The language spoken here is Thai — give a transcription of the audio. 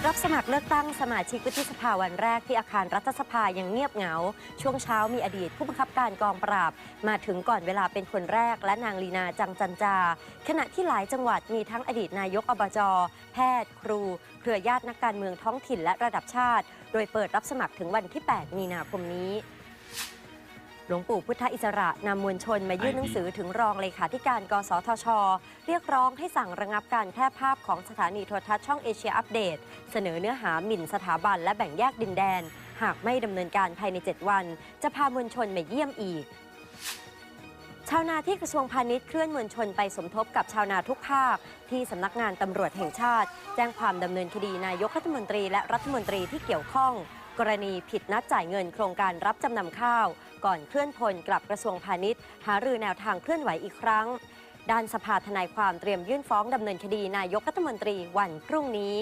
ดรับสมัครเลือกตั้งสมาชิกวุฒิสภาวันแรกที่อาคารรัฐสภายังเงียบเหงา ช่วงเช้ามีอดีตผู้บังคับการกองปราบ มาถึงก่อนเวลาเป็นคนแรกและนางลีนาจังจันจา ขณะที่หลายจังหวัดมีทั้งอดีตนายกอบจแพทย์ ครู เครือญาตินักการเมืองท้องถิ่นและระดับชาติ โดยเปิดรับสมัครถึงวันที่ 8 มีนาคมนี้ หลวงปู่พุทธอิสระนำมวลชนมายื่นหนังสือถึงรองเลขาธิการกสทช เรียกร้องให้สั่งระงับการแพร่ภาพของสถานีโทรทัศน์ช่องเอเชียอัปเดต เสนอเนื้อหาหมิ่นสถาบันและแบ่งแยกดินแดน หากไม่ดำเนินการภายใน 7 วัน จะพามวลชนมาเยี่ยมอีกชาวนาที่กระทรวงพาณิชย์เคลื่อนมวลชนไปสมทบกับชาวนาทุกภาค ที่สำนักงานตำรวจแห่งชาติ แจ้งความดำเนินคดีนายกรัฐมนตรีและรัฐมนตรีที่เกี่ยวข้อง กรณีผิดนัดจ่ายเงินโครงการรับจำนำข้าว ก่อนเคลื่อนพลกลับกระทรวงพาณิชย์ หารือแนวทางเคลื่อนไหวอีกครั้ง ด้านสภาทนายความเตรียมยื่นฟ้องดำเนินคดีนายกรัฐมนตรีวันพรุ่งนี้